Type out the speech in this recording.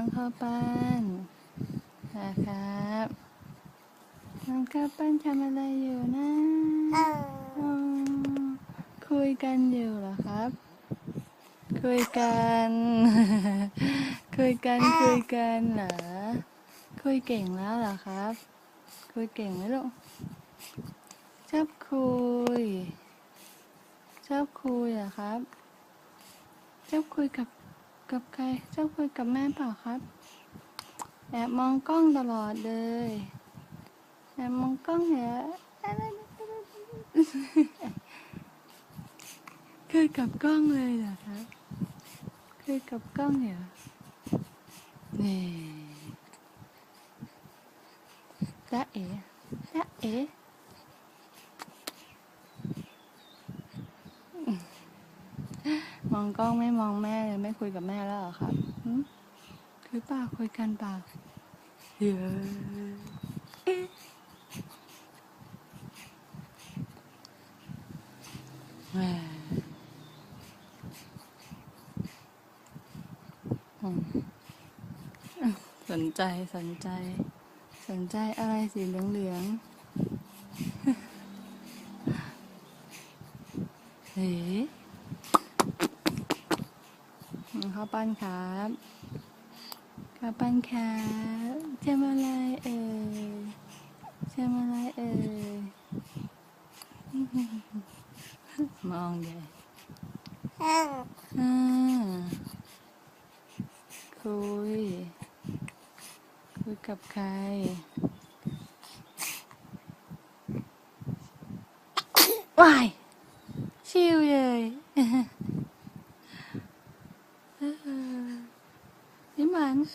องข้าวปั้นนะครับน้องข้าวปั้นทำอะไรอยู่นะอออืมคุยกันอยู่เหรอครับ คุยกัน คุยกันคุยกันเหรอคุยเก่งแล้วเหรอครับ คุยเก่งไหมลูกชอบคุยชอบคุยเหรอครับชอบคุยกับ กับใครชอบคุยกับแม่เปล่าครับ แอบมองกล้องตลอดเลย แอบมองกล้องเหรอคุยกับกล้องเลยเหรอครับคุยกับกล้องเหรอนี่จ๊ะเอ๋จ๊ะเอ๋ มองกล้องไม่มองแม่เลยไม่คุยกับแม่แล้วเหรอครับคุยเปล่าคุยกันป่าเยอะเอ๊ะแหมอืมสนใจสนใจ สนใจอะไรสีเหลืองๆเฮ้ ข้าวปั้นครับข้าวปั้นครับทำอะไรเอ่ยทำอะไรเอ่ยมองใหญ่เอออ่าคุย คุยกับใครว้ายชิวเลย naman.